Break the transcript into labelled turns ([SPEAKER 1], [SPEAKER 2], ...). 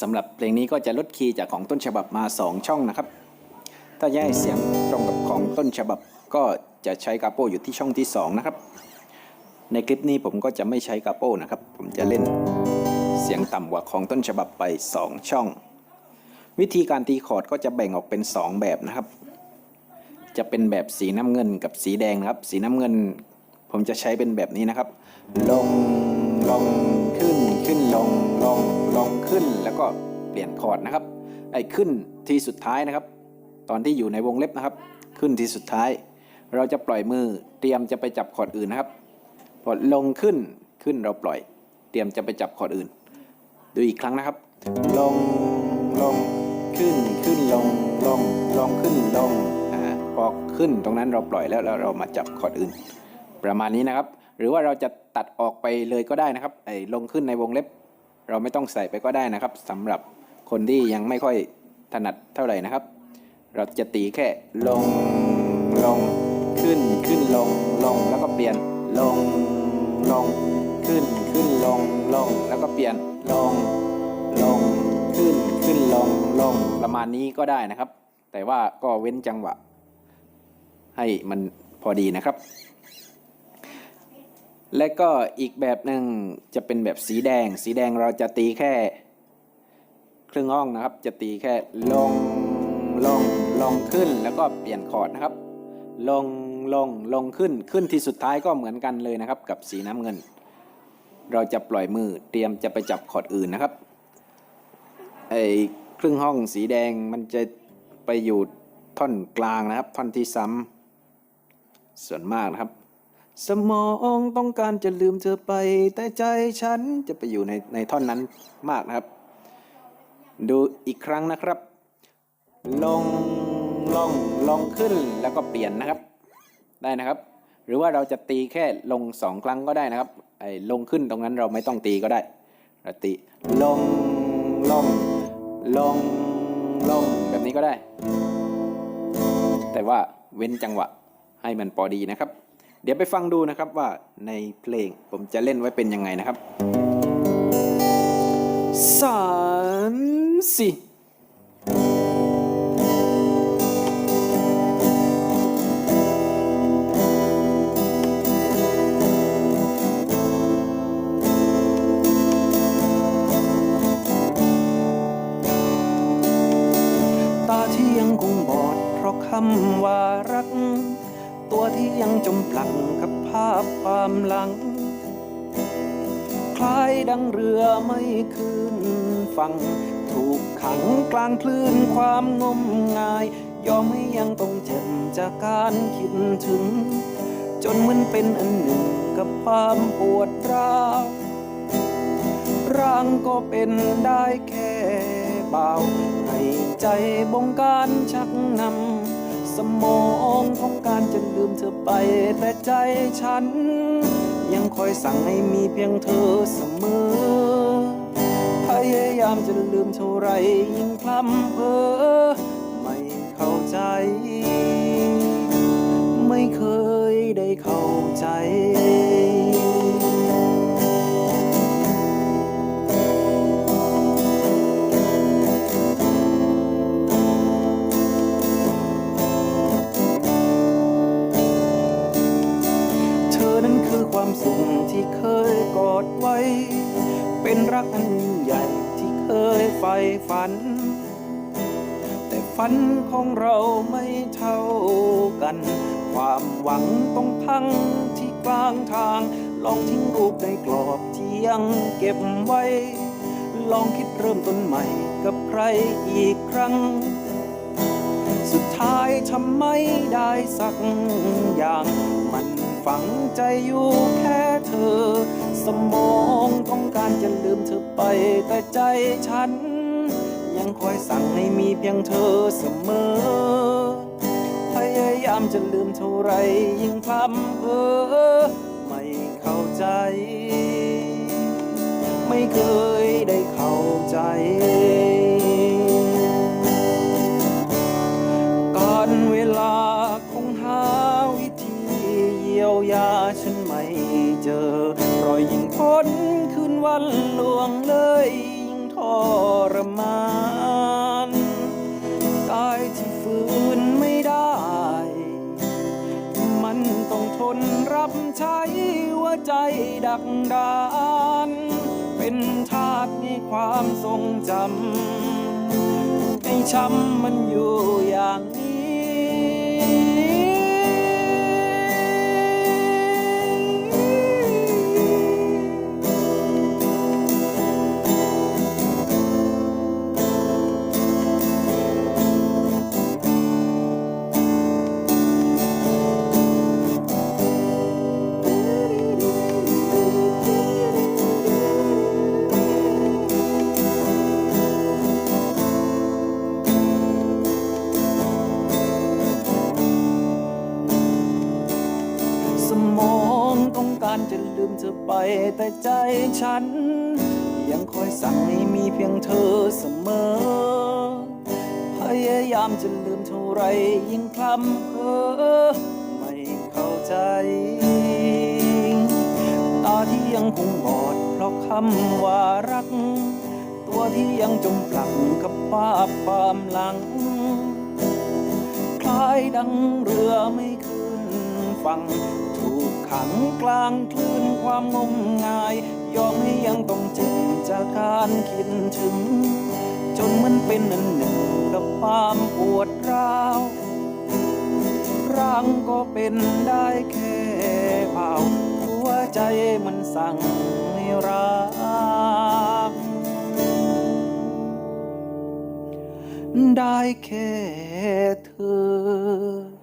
[SPEAKER 1] สำหรับเพลงนี้ก็จะลดคีย์จากของต้นฉบับมา 2 ช่องนะครับ ถ้าแยกเสียงตรงกับของต้นฉบับก็จะใช้กาโปอยู่ที่ช่องที่ 2 นะครับ ในคลิปนี้ผมก็จะไม่ใช้กาโปนะครับ ผมจะเล่นเสียงต่ำกว่าของต้นฉบับไป 2 ช่อง วิธีการตีคอร์ดก็จะแบ่งออกเป็น 2 แบบนะครับ จะเป็นแบบสีน้ำเงินกับสีแดงนะครับ สีน้ำเงิน ผมจะใช้เป็นแบบนี้นะครับ ลงลงขึ้นขึ้นลง ขึ้นแล้วก็เปลี่ยนคอร์ดนะครับ ไอ้ขึ้นทีสุดท้ายนะครับ ตอนที่อยู่ในวงเล็บนะครับ ขึ้นทีสุดท้าย เราจะปล่อยมือเตรียมจะไปจับคอร์ดอื่นนะครับพอลงขึ้นขึ้นเราปล่อย เตรียมจะไปจับคอร์ดอื่น ดูอีกครั้งนะครับ ลงลงขึ้นขึ้นลงลงลงขึ้นลงอ่าพอขึ้นตรงนั้นเราปล่อยแล้วแล้วเรามาจับคอร์ดอื่น ประมาณนี้นะครับ หรือว่าเราจะตัดออกไปเลยก็ได้นะครับไอ้ลงขึ้นในวงเล็บ เราไม่ต้องใส่ไปก็ได้นะครับสำหรับคนที่ยังไม่ค่อยถนัดเท่าไหร่นะครับ เราจะตีแค่ลงลงขึ้นขึ้นลงลงแล้วก็เปลี่ยนลงลงขึ้นขึ้นลงลงแล้วก็เปลี่ยนลงลงขึ้นขึ้นลงลงประมาณนี้ก็ได้นะครับ แต่ว่าก็เว้นจังหวะ ให้มันพอดีนะครับ และก็อีกแบบหนึ่งจะเป็นแบบสีแดง สีแดงเราจะตีแค่ครึ่งห้องนะครับ จะตีแค่ลงลงลงขึ้นแล้วก็เปลี่ยนคอร์ดนะครับ ลงลงลงขึ้นขึ้นที่สุดท้ายก็เหมือนกันเลยนะครับ กับสีน้ำเงิน เราจะปล่อยมือเตรียมจะไปจับคอร์ดอื่นนะครับไอ้ครึ่งห้องสีแดงมันจะไปอยู่ท่อนกลางนะครับ ท่อนที่ซ้ำส่วนมากนะครับ สมองต้องการจะลืมเธอไป แต่ใจฉันจะไปอยู่ในในท่อนนั้นมากนะครับ ดูอีกครั้งนะครับ ลงลงลงขึ้นแล้วก็เปลี่ยนนะครับ ได้นะครับ หรือว่าเราจะตีแค่ลงสองครั้งก็ได้นะครับไอ้ลงขึ้นตรงนั้นเราไม่ต้องตีก็ได้เราตีลงลงลงลงแบบนี้ก็ได้ แต่ว่าเว้นจังหวะให้มันพอดีนะครับ เดี๋ยวไปฟังดูนะครับว่าในเพลงผมจะเล่นไว้เป็นยังไงนะครับสามสี่ตาที่ยังคงบอดเพราะคำว่ารัก ตัวที่ยังจมปลักกับภาพความหลัง คล้ายดังเรือไม่คืนฝั่ง ถูกขังกลางคลื่นความงมงาย ยอมให้ยังต้องเจ็บจากการคิดถึง จนเหมันเป็นอันหนึ่งกับความปวดร้าวร่างก็เป็นได้แค่เบาให้ใจบงการชักนำ สมองของการจะลืมเธอไป แต่ใจฉัน ยังคอยสั่งให้มีเพียงเธอเสมอ พยายามจะลืมเท่าไรยิ่งพลัำเพอไม่เข้าใจ ไม่เคยได้เข้าใจ ความสุขที่เคยกอดไว้ เป็นรักอันยิ่งใหญ่ที่เคยใฝ่ฝัน แต่ฝันของเราไม่เท่ากัน ความหวังต้องพังที่กลางทาง ลองทิ้งรูปในกรอบที่ยังเก็บไว้ ลองคิดเริ่มต้นใหม่กับใครอีกครั้งสุดท้ายทำไม่ได้สักอย่าง มัน ฝังใจอยู่แค่เธอ สมองต้องการจะลืมเธอไป แต่ใจฉัน ยังคอยสั่งให้มีเพียงเธอเสมอ พยายามจะลืมเท่าไรยิ่งพลัำเพอไม่เข้าใจ ไม่เคยได้เข้าใจ ยิ่งทรมานกายที่ฝืนไม่ได้ มันต้องทนรับใช้หัวใจดักดาน เป็นทาสในความทรงจำให้ช้ำมันอยู่อย่างนี้ารจะลืมเธอไปแต่ใจฉัน ยังคอยสั่งให้มีเพียงเธอเสมอ พยายามจะลืมเท่าไรยิ่งคลำเพ้อไม่เข้าใจ ตาที่ยังคงบอดเพราะคำว่ารัก ตัวที่ยังจมปลักกับภาพความหลัง คล้ายดังเรือไม่ขึ้นฝั่งถูก ขังกลางคลื่นความงมงาย ยอมให้ยังต้องเจ็บจากการคิดถึง จนมันเป็นอันหนึ่งกับความปวดร้าวร่างก็เป็นได้แค่เผาหัวใจมันสั่งให้รักได้แค่เธอ